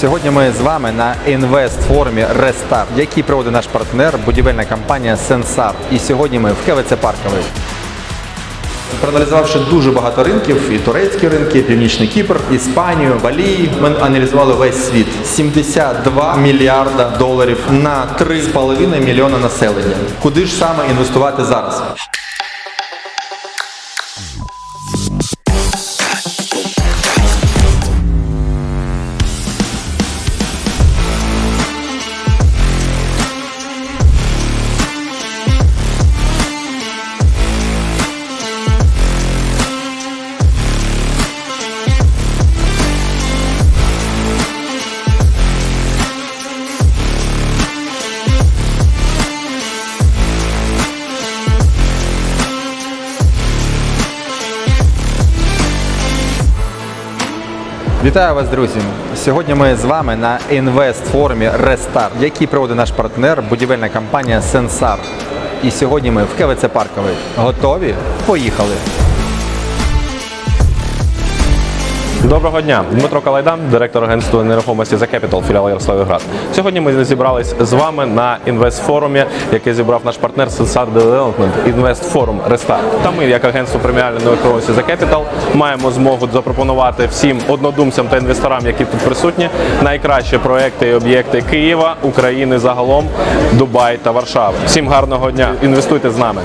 Сьогодні ми з вами на інвест-форумі Рестарт, який проводить наш партнер, будівельна компанія Сенсар. І сьогодні ми в КВЦ Парковий. Проаналізувавши дуже багато ринків, і турецькі ринки, і Північний Кіпр, Іспанію, Балії, ми аналізували весь світ. 72 мільярда доларів на 3,5 мільйона населення. Куди ж саме інвестувати зараз? Вітаю вас, друзі! Сьогодні ми з вами на інвест-форумі Рестарт, який проводить наш партнер, будівельна компанія Сенсар. І сьогодні ми в КВЦ Парковий. Готові? Поїхали! Доброго дня, Дмитро Калайдан, директор агентства нерухомості за Capital, філіал Ярославіград. Сьогодні ми зібрались з вами на інвестфорумі, який зібрав наш партнер Sensar Development інвестфорум Рестарт. Та ми, як агентство преміальної нерухомості за Capital, маємо змогу запропонувати всім однодумцям та інвесторам, які тут присутні, найкращі проекти і об'єкти Києва, України загалом, Дубай та Варшави. Всім гарного дня! Інвестуйте з нами.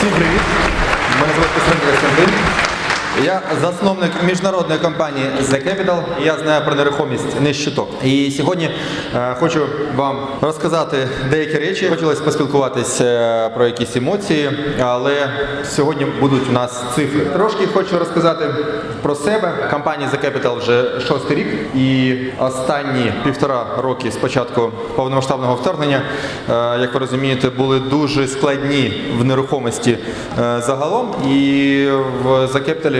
Siegfried, mais uma questão de Я засновник міжнародної компанії The Capital. Я знаю про нерухомість не щиток. І сьогодні е, хочу вам розказати деякі речі. Хотілося поспілкуватися е, про якісь емоції, але сьогодні будуть у нас цифри. Трошки хочу розказати про себе. Компанія The Capital вже шостий рік, і останні півтора роки з початку повномасштабного вторгнення, е, як ви розумієте, були дуже складні в нерухомості е, загалом і в The Capital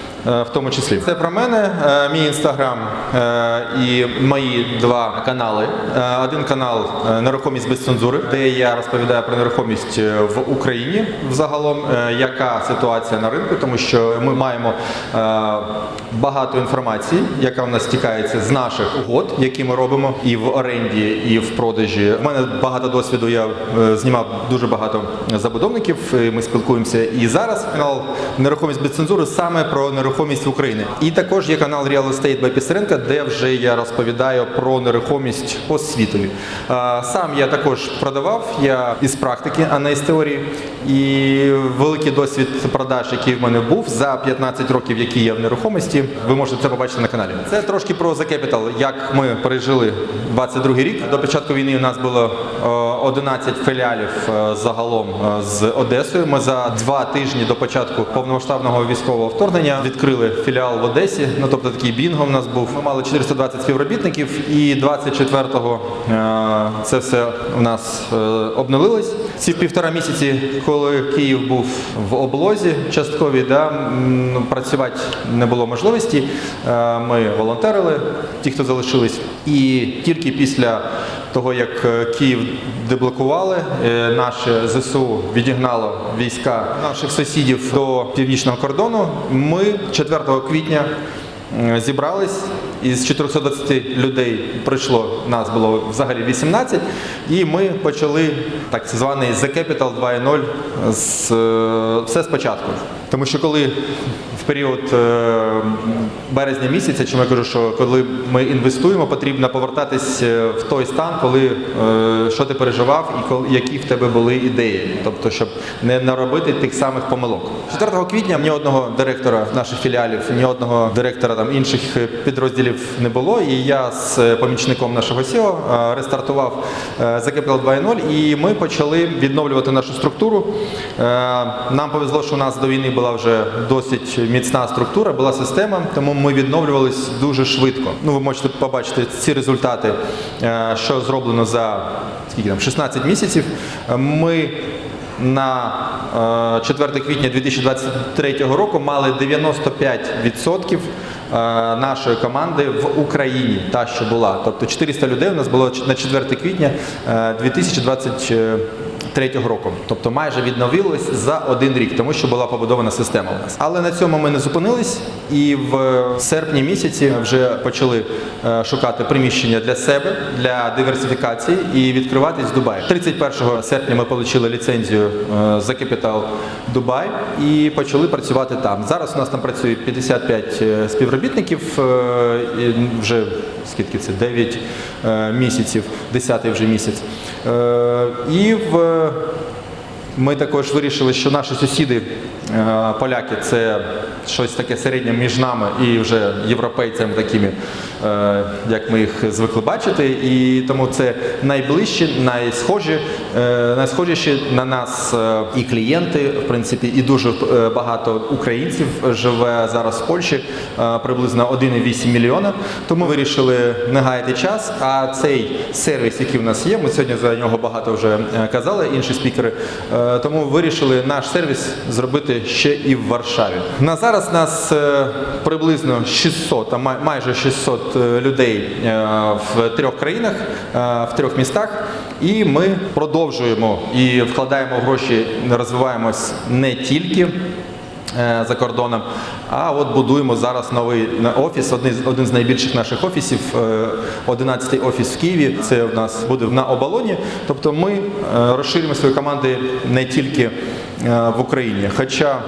в тому числі. Це про мене, е, мій інстаграм е, і мої два канали. Е, Один канал е, Нерухомість без цензури, де я розповідаю про нерухомість е, в Україні взагалом, е, яка ситуація на ринку, тому що ми маємо е, багато інформації, яка в нас стікається з наших угод, які ми робимо і в оренді, і в продажі. У мене багато досвіду. Я е, знімав дуже багато забудовників. Ми спілкуємося і зараз. Канал нерухомість без цензури саме про нерухомість в Україні. І також є канал Real Estate by Пісаренка, де вже я розповідаю про нерухомість по світові. Сам я також продавав. Я із практики, а не із теорії. І великий досвід продаж, який в мене був за 15 років, які я в нерухомості. Ви можете це побачити на каналі. Це трошки про The Capital, як ми пережили 22 рік. До початку війни у нас було е, 11 філіалів е, загалом е, з Одесою. Ми за два тижні до початку повномасштабного військового вторгнення відкрили філіал в Одесі. Ну тобто такий бінго в нас був. Ми мали 420 співробітників, і 24-го е, це все у нас е, обнулилось. Ці півтора місяці, коли Київ був в облозі частковій, да, ну, працювати не було можливості. Е, Ми волонтерили, ті, хто залишились, і тільки після того, як е, Київ деблокували, е, наше ЗСУ відігнало війська наших сусідів до північного кордону. Ми 4 квітня Зібрались із 420 людей прийшло нас було взагалі 18, і ми почали так званий The Capital 2.0 з е, все спочатку. Тому що коли період е, березня місяця, чому я кажу, що коли ми інвестуємо, потрібно повертатись е, в той стан, коли е, що ти переживав і які в тебе були ідеї, тобто щоб не наробити тих самих помилок. 4 квітня ні одного директора наших філіалів, ні одного директора там інших підрозділів не було. І я з помічником нашого е, рестартував Capital 2.0 і ми почали відновлювати нашу структуру. Нам повезло, що у нас до війни була вже досить міцна структура, була система, тому ми відновлювались дуже швидко. Ну, ви можете побачити ці результати, е, що зроблено за скільки там 16 місяців. Е, Ми на е, 4 квітня 2023 року мали 95% нашої команди в Україні, та що була. Тобто 400 людей у нас було на 4 квітня е, 2023 року. Тобто майже відновилось за один рік, тому що була побудована система у нас. Але на цьому ми не зупинились, і в серпні місяці вже почали е, шукати приміщення для себе для диверсифікації і відкриватись в Дубаї. 31 серпня ми отримали ліцензію е, за Capital Дубай і почали працювати там. Зараз у нас там працює 55 е, співробітників, е, вже скільки це 9 е, місяців, 10 вже місяць. Е, І в uh, ми також вирішили, що наші сусіди, е, поляки, це щось таке середнє між нами і вже європейцями такими, е, як ми їх звикли бачити. І тому це найближчі, найсхожі, е, найсхожіші на нас і клієнти, в принципі, і дуже багато українців живе зараз в Польщі, приблизно 1,8 мільйона. Тому вирішили не гаяти час. А цей сервіс, який в нас є, ми сьогодні за нього багато вже казали, інші спікери. Е, Тому вирішили наш сервіс зробити ще і в Варшаві. На зараз нас е, приблизно 600, а май- майже 600 е, людей в трьох країнах, в трьох містах. І ми продовжуємо і вкладаємо гроші, розвиваємось не тільки за кордоном. А от будуємо зараз новий офіс, один, з- найбільших наших офісів, е, 11-й офіс в Києві. Це в нас буде на оболоні. Тобто ми е, розширюємо свої команди не тільки е, в Україні. Хоча е,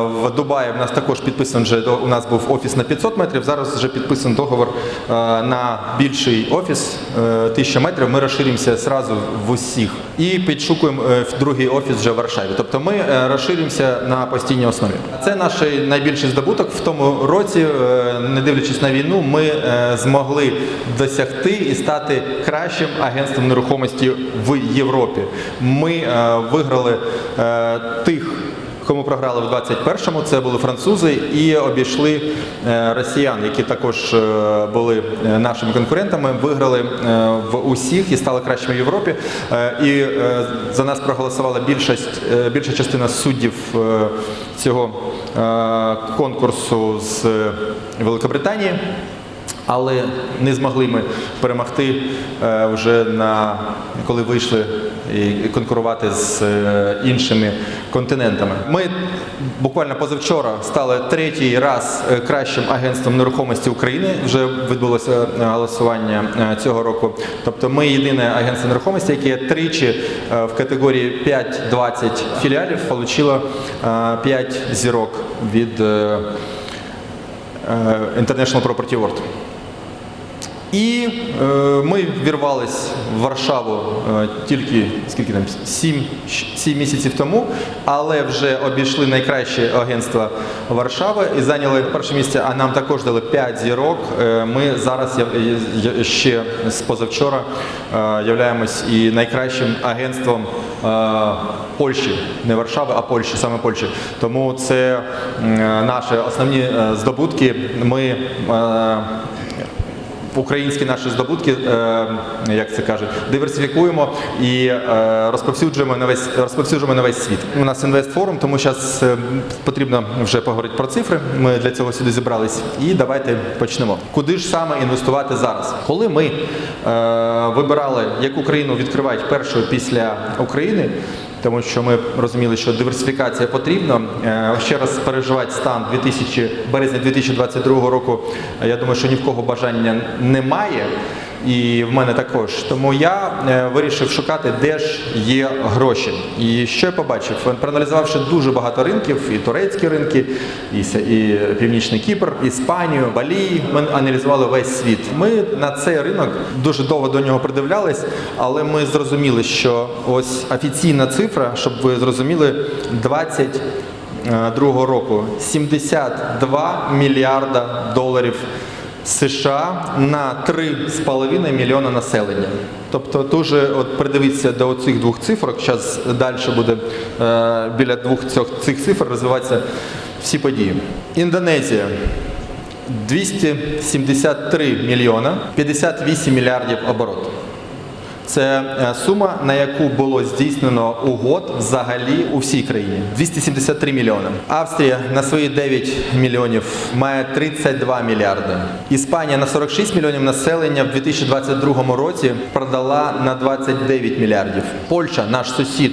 в Дубаї в нас також підписаний вже у нас був офіс на 500 метрів. Зараз вже підписаний договор е, на більший офіс е, 1000 метрів. Ми розширюємося зразу в усіх і підшукуємо е, другий офіс вже в Варшаві. Тобто ми е, розширюємося на постійній основі. Це наш найбільший здобуток в тому році, е, не дивлячись на війну, ми змогли досягти і стати кращим агентством нерухомості в Європі. Ми виграли тих. Кому програли в 21-му, це були французи і обійшли е, росіян, які також е, були е, нашими конкурентами, виграли в усіх і стали кращими в Європі. І за нас проголосувала більшість, більша частина суддів цього конкурсу з Великобританії. Але не змогли ми перемогти вже на коли вийшли і конкурувати з е, іншими континентами. Ми буквально позавчора стали третій раз е, кращим агентством нерухомості України. Вже відбулося е, голосування цього року. Тобто, ми єдине агентство нерухомості, яке тричі в категорії 5-20 філіалів отримало 5 зірок від International Property Award. І е, ми вірвались в Варшаву е, тільки скільки там 7, 7 місяців тому, але вже обійшли найкраще агентство Варшави і зайняли перше місце. А нам також дали 5 зірок. Е, ми зараз я, ще з позавчора е, являємось і найкращим агентством е, Польщі, не Варшави, а Польщі, саме Польщі. Тому це м, наші основні е, здобутки. Ми е, українські наші здобутки, е, як це кажуть, диверсифікуємо і е, розповсюджуємо на весь розповсюджуємо на весь світ. У нас інвестфорум, тому зараз потрібно вже поговорити про цифри. Ми для цього сюди зібрались. І давайте почнемо. Куди ж саме інвестувати зараз? Коли ми е, вибирали, яку країну відкривають першою після України. Тому що ми розуміли, що диверсифікація потрібна. Е, Ще раз переживати стан 2000, березня 2022 року. е, Я думаю, що ні в кого бажання немає. І в мене також. Тому я е, вирішив шукати, де ж є гроші. І що я побачив? Проаналізувавши дуже багато ринків, і турецькі ринки, і, і Північний Кіпр, Іспанію, Балі. Ми аналізували весь світ. Ми на цей ринок дуже довго до нього придивлялись, але ми зрозуміли, що ось офіційна цифра, щоб ви зрозуміли, 20 другого року 72 мільярда доларів США на 3,5 мільйона населення. Тобто дуже от придивіться до цих двох цифр. Зараз далі буде е, біля двох цих, цих цифр розвиватися всі події. Індонезія 273 мільйона, 58 мільярдів оборот. Це е, сума, на яку було здійснено угод взагалі у всій країні 273 мільйони. Австрія на свої 9 мільйонів має 32 мільярди. Іспанія на 46 мільйонів населення в 2022 році продала на 29 мільярдів. Польща, наш сусід,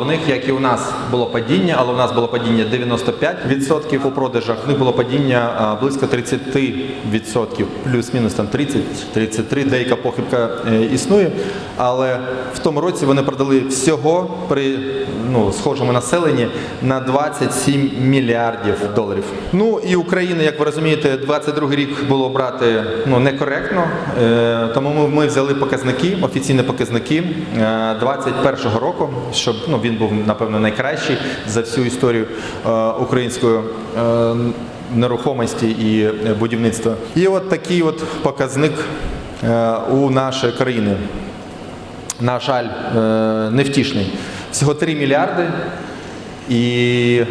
в них, як і у нас, було падіння, але у нас було падіння 95% у продажах. У них було падіння близько 30%, плюс-мінус там 30-33, деяка похибка е, існує. Але в тому році вони продали всього при ну, схожому населенні на 27 мільярдів доларів. Ну і Україна, як ви розумієте, 22 рік було брати ну, некоректно, е, тому ми, взяли показники, офіційні показники е, 21 року, щоб ну, він був, напевно, найкращий за всю історію е, української е, нерухомості і будівництва. І от такий от показник е, у нашої країни на жаль, е, невтішний. Всього 3 мільярди і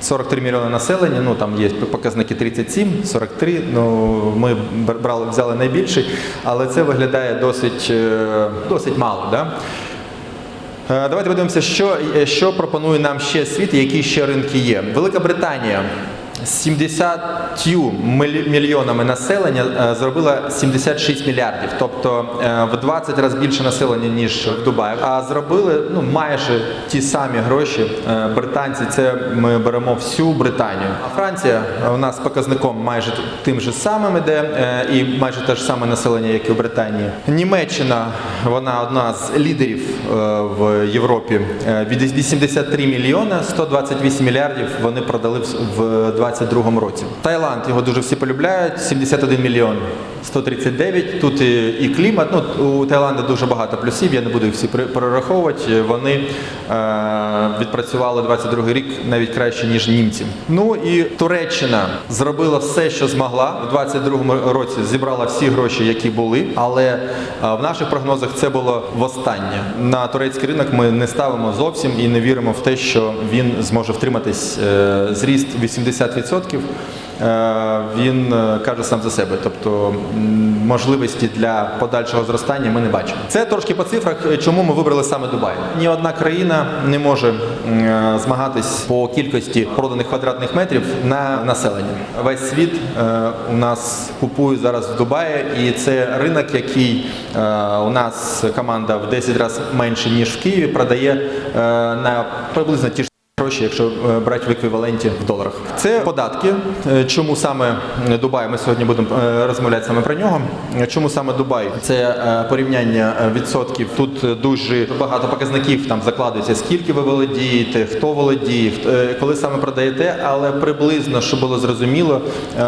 43 мільйони населення, ну там є показники 37, 43, ну ми брали, взяли найбільший, але це виглядає досить, е, досить мало. Да? Е, Давайте подивимося, що, що пропонує нам ще світ, які ще ринки є. Велика Британія 70 мільйонами населення е, зробила 76 мільярдів, тобто е, в 20 разів більше населення, ніж в Дубаї. А зробили ну, майже ті самі гроші. Е, Британці це ми беремо всю Британію. А Франція у нас показником майже тим же самим іде, і майже те ж саме населення, як і в Британії. Німеччина вона одна з лідерів в Європі. Від 83 мільйона 128 мільярдів вони продали в- в 2022 році. Таїланд його дуже всі полюбляють. 71 мільйон 139. Тут і, і клімат. Ну у Таїланда дуже багато плюсів. Я не буду всі пере- перераховувати. Вони е, відпрацювали 22 рік навіть краще ніж німці. Ну і Туреччина зробила все, що змогла в 22 році. Зібрала всі гроші, які були. Але е, в наших прогнозах це було востаннє. На турецький ринок ми не ставимо зовсім і не віримо в те, що він зможе втриматись. Е, Зріст 80%. Е, Він е, каже сам за себе, тобто можливості для подальшого зростання ми не бачимо. Це трошки по цифрах, е, чому ми вибрали саме Дубай. Ні одна країна не може змагатись по кількості проданих квадратних метрів на населення. Весь світ у нас купує зараз в Дубаї, і це ринок, який у нас команда в 10 разів менше ніж в Києві, продає на приблизно ті ж. Гроші, якщо е, брати в еквіваленті в доларах, це податки. Е, Чому саме Дубай? Ми сьогодні будемо е, розмовляти саме про нього. Е, Чому саме Дубай? Це е, порівняння е, відсотків. Тут е, дуже багато показників там закладується, скільки ви володієте, хто володіє, е, коли саме продаєте, але приблизно, щоб було зрозуміло е,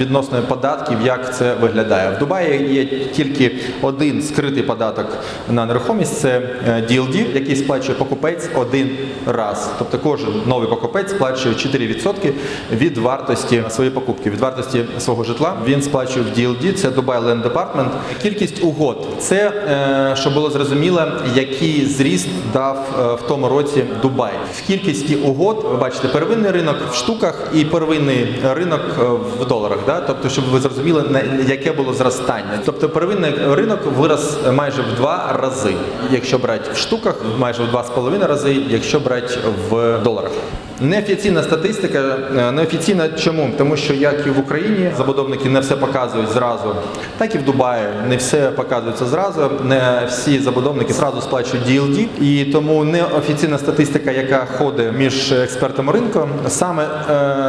відносно податків, як це виглядає. В Дубаї є тільки один скритий податок на нерухомість це е, DLD, який сплачує покупець один раз. Тобто кожен новий покупець сплачує 4% від вартості своєї покупки, від вартості свого житла. Він сплачує в DLD, це Dubai Land Department. Кількість угод це е, щоб було зрозуміло, який зріст дав е, в тому році Дубай. В кількості угод ви бачите первинний ринок в штуках і первинний ринок е, в доларах. Да? Тобто, щоб ви зрозуміли, яке було зростання. Тобто, первинний ринок вирос майже в два рази. Якщо брати в штуках, майже в два з половиною рази, якщо брати в доларах. Неофіційна статистика, е, неофіційна чому? Тому що як і в Україні забудовники не все показують зразу, так і в Дубаї не все показується зразу. Не всі забудовники зразу сплачують DLD. І тому неофіційна статистика, яка ходить між експертами ринку, саме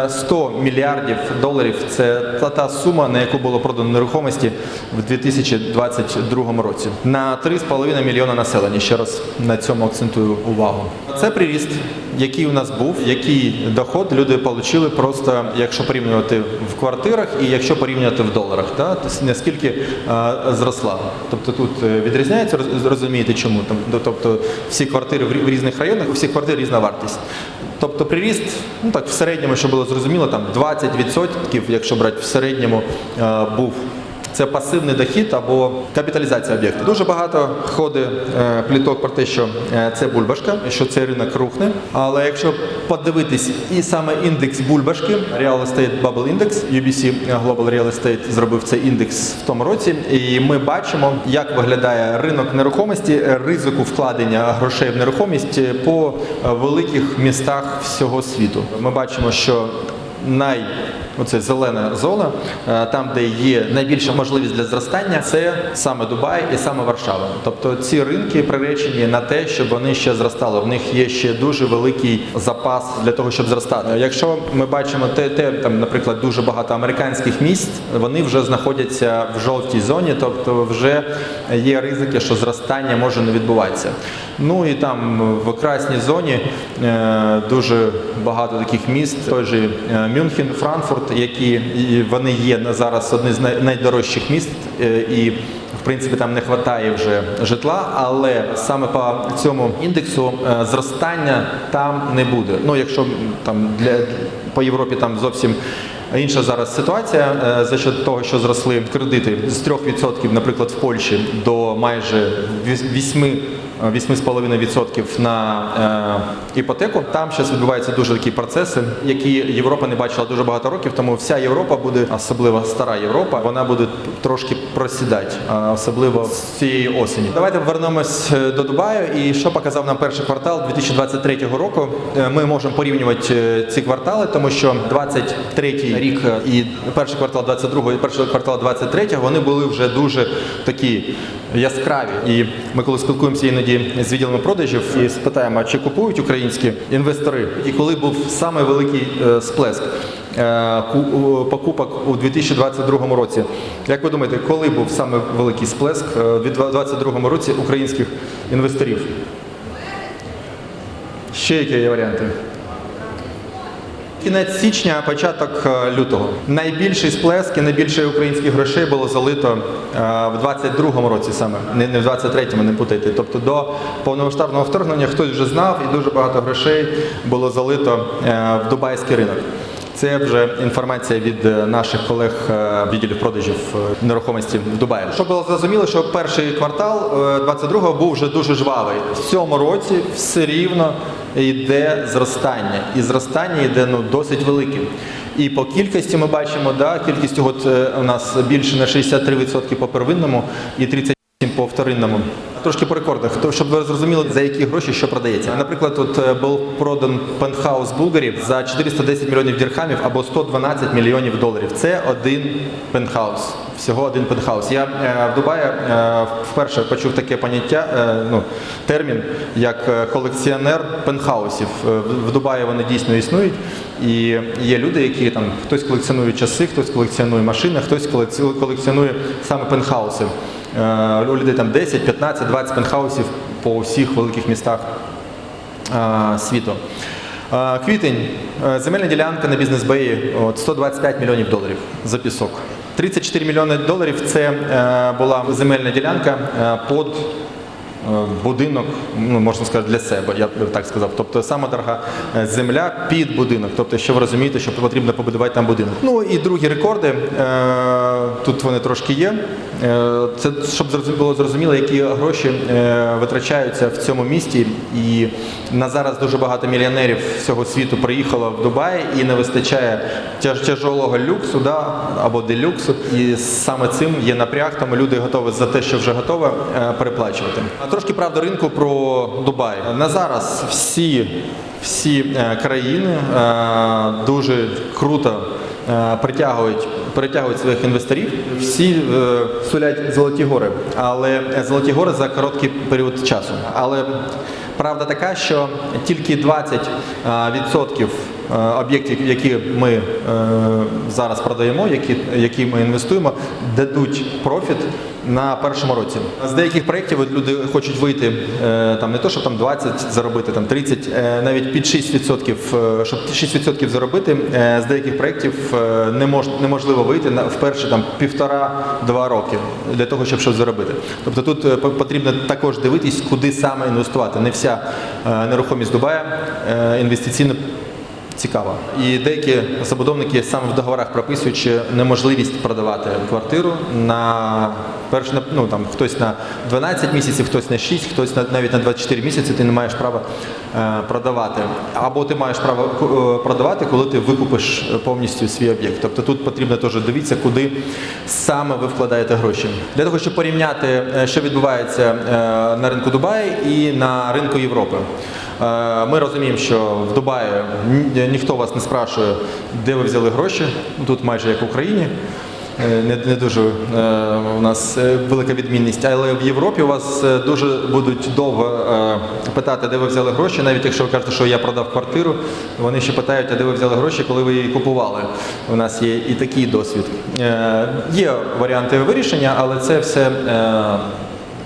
е, 100 мільярдів доларів це та, та сума, на яку було продано нерухомості в 2022 році. На 3,5 мільйона населення. Ще раз на цьому акцентую увагу. Це приріст, який у нас був, який доход люди отримали просто, якщо порівнювати в квартирах і якщо порівнювати в доларах, тобто наскільки зросла. Тобто тут е, відрізняється, роз- розумієте чому? Там, тобто всі квартири в різних районах, у всіх квартир різна вартість. Тобто приріст, ну так в середньому, щоб було зрозуміло, там 20%, якщо брати в середньому, був це пасивний дохід або капіталізація об'єкту. Дуже багато ходить е, пліток про те, що е, це бульбашка, що цей ринок рухне. Але якщо подивитись і саме індекс бульбашки, Real Estate Bubble Index, UBC Global Real Estate зробив цей індекс в тому році, і ми бачимо, як виглядає ринок нерухомості, е, ризику вкладення грошей в нерухомість е, по е, великих містах всього світу. Ми бачимо, що най Оце зелена зона, е, там, де є найбільша можливість для зростання, це саме Дубай і саме Варшава. Тобто ці ринки приречені на те, щоб вони ще зростали. В них є ще дуже великий запас для того, щоб зростати. Якщо ми бачимо те, те там, наприклад, дуже багато американських міст, вони вже знаходяться в жовтій зоні, тобто вже є ризики, що зростання може не відбуватися. Ну і там в красній зоні е, дуже багато таких міст, той же е, Мюнхен, Франкфурт, які вони є зараз одні з найдорожчих міст, е, і в принципі там не вистачає вже житла, але саме по цьому індексу е, зростання там не буде. Ну якщо там для по Європі там зовсім. Інша зараз ситуація е, за счет того, що зросли кредити з 3%, наприклад, в Польщі до майже 8 8,5% на е, іпотеку. Там зараз відбуваються дуже такі процеси, які Європа не бачила дуже багато років. Тому вся Європа буде, особливо стара Європа, вона буде трошки просідати, особливо з цієї осені. Давайте повернемось е, до Дубаю. І що показав нам перший квартал 2023 року? Е, Ми можемо порівнювати е, ці квартали, тому що 23 рік і перший квартал 22 і перший квартал 23 вони були вже дуже такі яскраві. І ми коли спілкуємося іноді з відділами продажів і спитаємо, чи купують українські інвестори, і коли був саме великий е, сплеск. е, Покупок у 2022 році. Як ви думаєте, коли був саме великий сплеск е, у 2022 році українських інвесторів? Ще які є варіанти? Кінець січня, початок е, лютого. Найбільший сплеск і найбільше українських грошей було залито е, в 22-му році саме, не, в 23-му, не путайте. Тобто до повномасштабного вторгнення хтось вже знав і дуже багато грошей було залито е, в дубайський ринок. Це вже інформація від е, наших колег е, відділів продажів е, нерухомості в Дубаї. Щоб було зрозуміло, що перший квартал е, 22-го був вже дуже жвавий. В цьому році все рівно йде зростання, і зростання йде ну досить велике. І по кількості ми бачимо, да, кількістю от у нас більше на 63% по первинному і 37% по вторинному. Трошки по рекордах, то щоб ви зрозуміли, за які гроші що продається. Наприклад, тут е, був продан пентхаус в Булгарі за 410 мільйонів дірхамів або 112 мільйонів доларів. Це один пентхаус. Всього один пентхаус. Я е, в Дубаї е, вперше почув таке поняття, ну, термін, як колекціонер пентхаусів. В- Дубаї вони дійсно існують. І є люди, які там хтось колекціонує часи, хтось колекціонує машини, хтось колекціонує саме пентхауси. У людей там 10, 15, 20 пентхаусів по всіх великих містах світу. Квітень, Е, земельна ділянка на бізнес-беї 125 мільйонів доларів за пісок. 34 мільйони доларів це е, була земельна ділянка е, під будинок, ну можна сказати, для себе, я б так сказав. Тобто сама дорога е, земля під будинок. Тобто, що ви розумієте, що потрібно побудувати там будинок. Ну і другі рекорди. е, Тут вони трошки є. Е, Це щоб було зрозуміло, які гроші е, витрачаються в цьому місті. І на зараз дуже багато мільйонерів всього світу приїхало в Дубай і не вистачає тяж, тяжолого люксу да, або делюксу. І саме цим є напряг, тому люди готові за те, що вже готове, е, переплачувати. Трошки правда ринку про Дубай. На зараз всі, всі е, країни е, дуже круто е, притягують, притягують своїх інвесторів. Всі сулять золоті гори, але золоті гори за короткий період часу. Але правда така, що тільки 20% е, відсотків е, об'єктів, які ми е, зараз продаємо, які, які ми інвестуємо, дадуть профіт на першому році. З деяких проєктів люди хочуть вийти е, там не то, щоб там 20 заробити, там 30, е, навіть під 6%, е, щоб 6% заробити. е, З деяких проєктів е, не мож, неможливо вийти на вперше там півтора-два роки для того, щоб щось заробити. Тобто тут е, по- потрібно також дивитись, куди саме інвестувати. Не вся е, нерухомість Дубая е, інвестиційно цікава. І деякі забудовники саме в договорах прописуючи неможливість продавати квартиру на перш ну, там, хтось на 12 місяців, хтось на 6, хтось на, навіть на 24 місяці ти не маєш права е, продавати. Або ти маєш право е, продавати, коли ти викупиш повністю свій об'єкт. Тобто тут потрібно теж дивитися, куди саме ви вкладаєте гроші. Для того, щоб порівняти, е, що відбувається е, на ринку Дубаю і на ринку Європи. Е, Ми розуміємо, що в Дубаї ніхто вас не спрашує, де ви взяли гроші. Тут майже як в Україні. Е, Не, дуже е, у нас велика відмінність, але в Європі у вас дуже будуть довго питати, де ви взяли гроші, навіть якщо ви кажете, що я продав квартиру, вони ще питають, а де ви взяли гроші, коли ви її купували. У нас є і такий досвід. Є варіанти вирішення, але це все.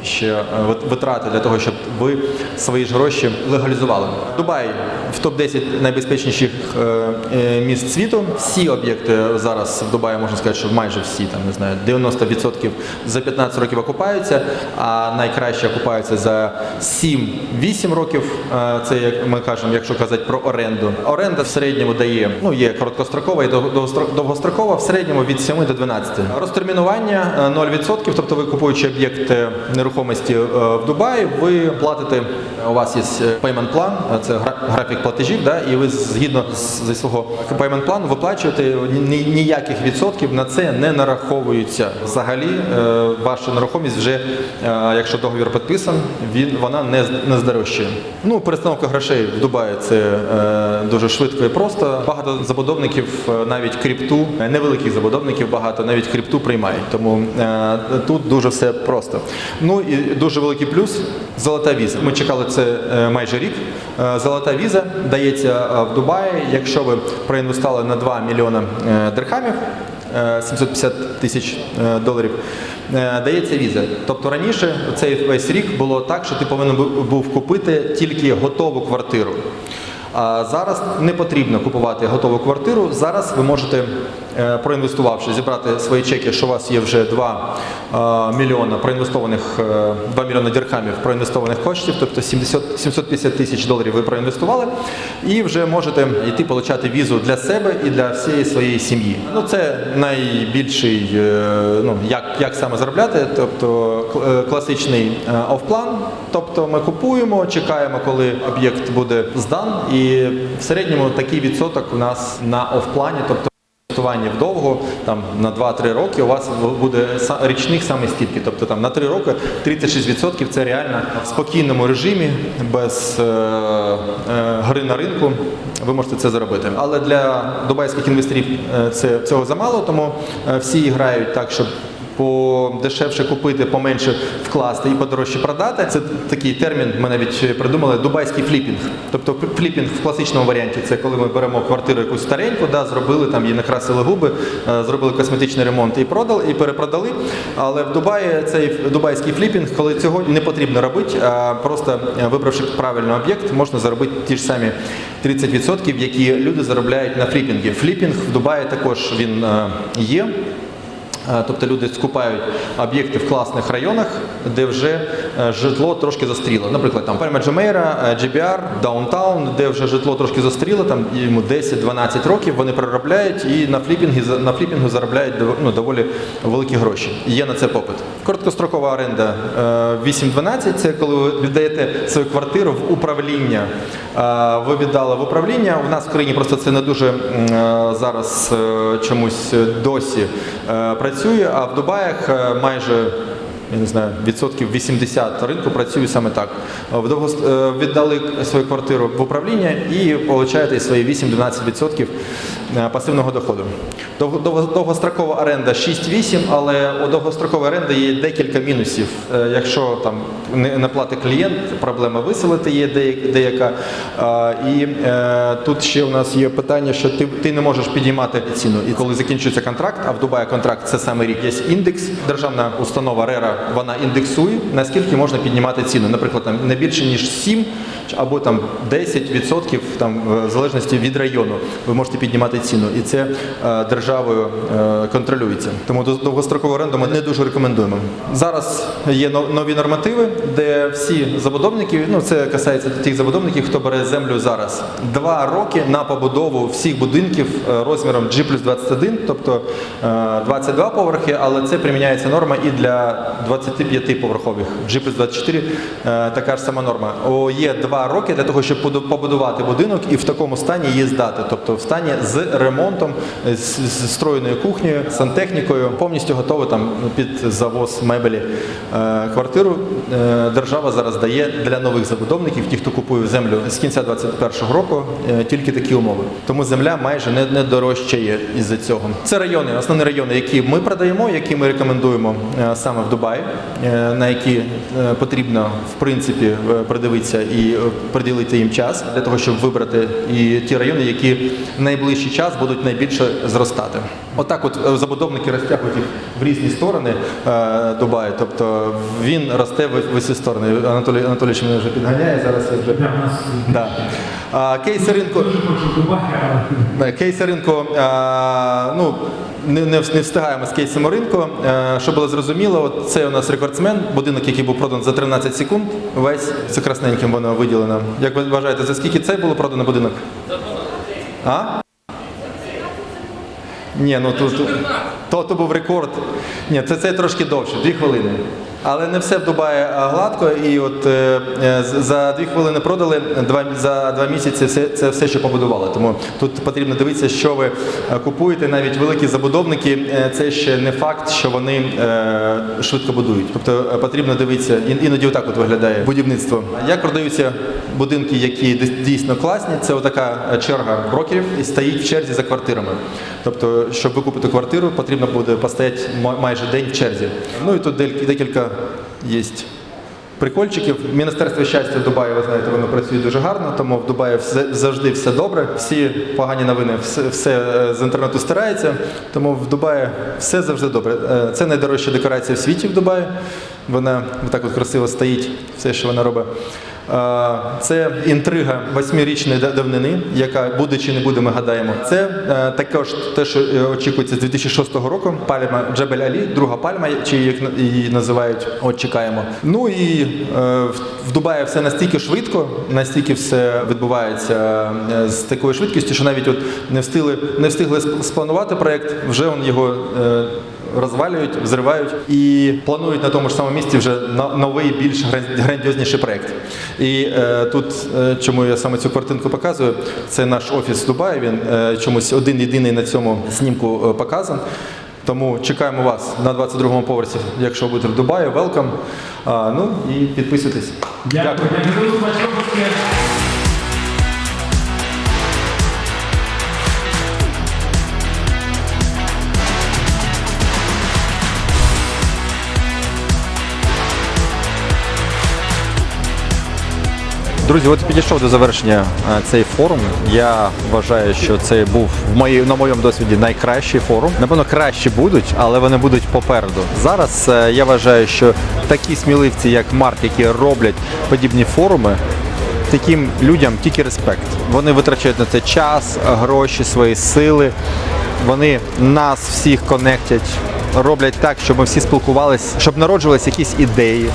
Ще е, витрати для того, щоб ви свої ж гроші легалізували. Дубай в топ-10 найбезпечніших е, е, міст світу. Всі об'єкти зараз в Дубаї можна сказати, що майже всі там не знаю, 90% за 15 років окупаються, а найкраще окупаються за 7-8 років. Це як ми кажемо, якщо казати про оренду. Оренда в середньому дає, ну є короткострокова і дов- довгострокова, в середньому від 7 до 12. Розтермінування е, 0%, тобто ви купуючи об'єкт е, нерухомості е, в Дубаї, ви платите, у вас є payment план, це графік платежів, да, і ви згідно зі свого payment плану виплачуєте ніяких відсотків на це не нараховується. Взагалі, е, ваша нерухомість вже, е, якщо договір підписан, він вона не, не здорожчає. Ну, перестановка грошей в Дубаї це е, дуже швидко і просто. Багато забудовників, е, навіть крипту, е, невеликих забудовників багато, навіть крипту приймають. Тому е, тут дуже все просто. Ну і дуже великий плюс золота віза. Ми чекали це е, майже рік. Е, Золота віза дається е, в Дубаї, якщо ви проінвестували на 2 мільйони дирхамів. е, 750 тисяч доларів дається віза. Тобто раніше цей весь рік було так, що ти повинен був купити тільки готову квартиру. А зараз не потрібно купувати готову квартиру. Зараз ви можете, проінвестувавши, зібрати свої чеки, що у вас є вже 2 е, мільйона проінвестованих, е, 2 мільйони дирхамів проінвестованих коштів, тобто 70, 750 тисяч доларів ви проінвестували, і вже можете йти отримати візу для себе і для всієї своєї сім'ї. Ну це найбільший, е, ну як, як саме заробляти, тобто е, класичний е, офплан. Тобто ми купуємо, чекаємо, коли об'єкт буде здан, і в середньому такий відсоток у нас на офплані, тобто інвестування вдовго, там на 2-3 роки у вас буде річних саме стільки. Тобто там на 3 роки 36% це реально в спокійному режимі, без е, е, гри на ринку. Ви можете це зробити. Але для дубайських інвесторів е, це цього замало, тому е, всі грають так, щоб подешевше купити, поменше вкласти і подорожче продати. Це такий термін, ми навіть придумали дубайський фліпінг. Тобто фліпінг в класичному варіанті це коли ми беремо квартиру якусь стареньку, да, зробили там її накрасили губи, е, зробили косметичний ремонт і продали, і перепродали. Але в Дубаї цей дубайський фліпінг, коли цього не потрібно робити, а просто е, вибравши правильний об'єкт, можна заробити ті ж самі 30%, які люди заробляють на фліпінгі. Фліпінг в Дубаї також він е, є. Е, Тобто люди скупають об'єкти в класних районах, де вже е, житло трошки застріло. Наприклад, там Перма Джумейра, е, GBR, Даунтаун, де вже житло трошки застріло, там йому 10-12 років, вони переробляють і на фліпінгі на фліпінгу заробляють ну, доволі великі гроші. Є на це попит. Короткострокова оренда е, 8-12 це коли ви віддаєте свою квартиру в управління. Ви віддали в управління. У нас в країні просто це не дуже зараз чомусь досі е, працює, а в Дубаях е, майже я не знаю, відсотків 80 ринку працює саме так. В е, віддали свою квартиру в управління і отримуєте свої 8-12% е, пасивного доходу. Довго- довго- Довгострокова оренда 6-8, але у довгострокової оренди є декілька мінусів. Е, Якщо там не платить клієнт, проблема виселити є дея- деяка. І е, тут ще у нас є питання, що ти, ти не можеш підіймати ціну. І коли закінчується контракт, а в Дубаї контракт це саме рік, є індекс. Державна установа РЕРА вона індексує, наскільки можна піднімати ціну. Наприклад, там не більше ніж 7 або там 10% там, в залежності від району ви можете піднімати ціну. І це е, державою е, контролюється. Тому до- довгострокову оренду ми не дуже рекомендуємо. Зараз є нові нормативи, де всі забудовники, ну це касається тих забудовників, хто бере землю зараз. Два роки на побудову всіх будинків е, розміром G плюс 21, тобто е, 22 поверхи, але це приміняється норма і для 25 поверхових. G плюс 24 е, така ж сама норма. О, є два роки для того, щоб побудувати будинок і в такому стані її здати, тобто в стані з ремонтом, з, встроєною кухнею, сантехнікою, повністю готове там під завоз мебелі. Е, Квартиру е, держава зараз дає для нових забудовників, ті, хто купує землю з кінця 2021 року, е, тільки такі умови. Тому земля майже не, не дорожчає із-за цього. Це райони, основні райони, які ми продаємо, які ми рекомендуємо е, саме в Дубаї, е, на які е, потрібно в принципі е, придивитися і е, приділити їм час для того, щоб вибрати і ті райони, які в найближчий час будуть найбільше зростати. Отак, от е, забудовники розтягують їх в різні сторони е, Дубаю. Тобто він росте в усі сторони. Анатолій Анатолійович мене вже підганяє. Зараз я вже да. А, кейси ринку. Е, Кейси ринку, е, ну, не, не, встигаємо з кейсами ринку. Е, Щоб було зрозуміло, от це у нас рекордсмен, будинок, який був продан за 13 секунд. Весь це красненьким воно виділено. Як ви вважаєте, за скільки цей було продано будинок? А? Ні, ну тут то, то був рекорд. Ні, це, це трошки довше, дві хвилини. Але не все в Дубаї гладко, і от е, е, за дві хвилини продали, два, за два місяці все, це все, що побудували. Тому тут потрібно дивитися, що ви е, купуєте. Навіть великі забудовники, це ще не факт, що вони швидко будують. Тобто потрібно дивитися, ін- іноді отак от виглядає будівництво. Як продаються будинки, які дійсно класні, це отака черга брокерів і стоїть в черзі за квартирами. Тобто, щоб викупити квартиру, потрібно буде постояти ма- майже день в черзі. Ну і тут декілька є прикольчиків. Міністерство щастя Дубаю, ви знаєте, воно працює дуже гарно, тому в Дубаї все, завжди все добре. Всі погані новини, все, все з інтернету стирається. Тому в Дубаї все завжди добре. Е, Це найдорожча декорація в світі в Дубаї. Вона так от красиво стоїть, все, що вона робить. Е, Це інтрига восьмирічної давнини, яка буде чи не буде, ми гадаємо. Це е, також те, що е, очікується з 2006 року. Пальма Джебель Алі, друга пальма, чи як її називають. От чекаємо. Ну і в- Дубаї все настільки швидко, настільки все відбувається з такою швидкістю, що навіть от не встигли, не встигли спланувати проект, вже он його. Розвалюють, взривають і планують на тому ж самому місці вже новий, більш грандіозніший проект. І е, тут, е, чому я саме цю картинку показую, це наш офіс в Дубаї. Він е, чомусь один єдиний на цьому знімку е, показан. Тому чекаємо вас на 22-му поверсі, якщо будете в Дубаї. Welcome. Ну і підписуйтесь. Дякую. Дякую. Друзі, от підійшов до завершення е, цей форум. Я вважаю, що це був в мої, на моєму досвіді найкращий форум. Напевно, кращі будуть, але вони будуть попереду. Зараз е, я вважаю, що такі сміливці, як Марк, які роблять подібні форуми, таким людям тільки респект. Вони витрачають на це час, гроші, свої сили. Вони нас всіх конектять, роблять так, щоб ми всі спілкувалися, щоб народжувалися якісь ідеї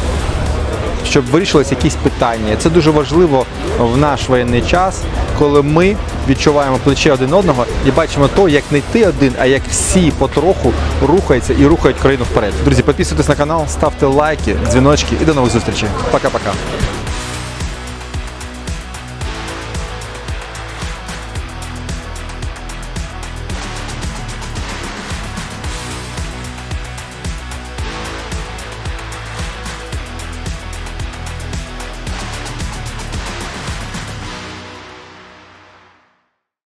щоб вирішились якісь питання. Це дуже важливо в наш воєнний час, коли ми відчуваємо плече один одного і бачимо то, як не ти один, а як всі потроху рухаються і рухають країну вперед. Друзі, підписуйтесь на канал, ставте лайки, дзвіночки і до нових зустрічей. Пока-пока.